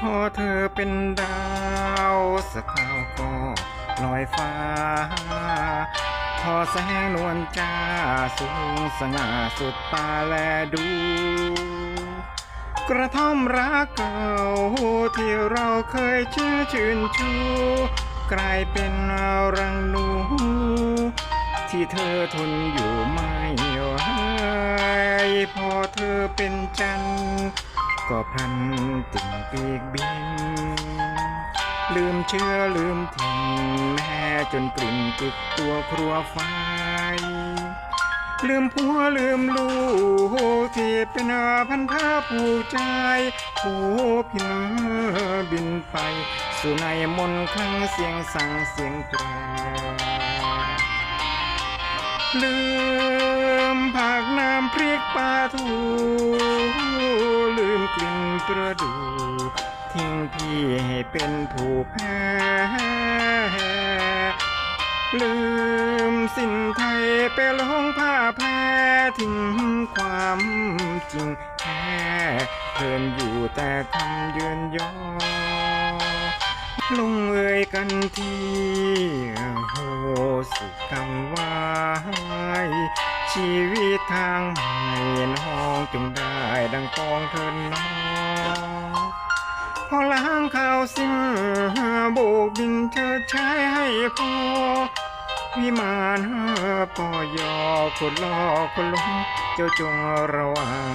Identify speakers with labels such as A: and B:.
A: พอเธอเป็นดาวสักคราวก็ลอยฟ้า พอแสงนวลจ้าสูงสง่าสุดตาแลดู กระท่อมรักเก่าที่เราเคยชื่อชื่นชู กลายเป็นรังหนู ที่เธอทนอยู่ไม่ไหวพอเธอเป็นจันทร์ ก็พันติ่งปีกบิน ลืมเชื่อลืมถิ่นแม่จนกลิ่นติดตัวครัวไฟ ลืมผัวลืมลูกที่เป็นพันธะผูกใจโอ้พี่น้าบินไป สู่ในมนคลังเสียงสั่งเสียงแตรลืมผักน้ำพริกปลาทู แพ้ลืมสิ้นไทยไปหลงผ้าแพ้ทิ้งความจริงแท้เพินอยู่แต่คำเยือนยอลงเอ่ยกันที่โหสุกำไว้ชีวิตทางใหม่น้องจงได้ดังปองเถินน้องพอล้างข่าวสิ้น โบกบินเธอใช้ให้พอวิมานปอยอคนลอกคนหลงเจ้าจงระวัง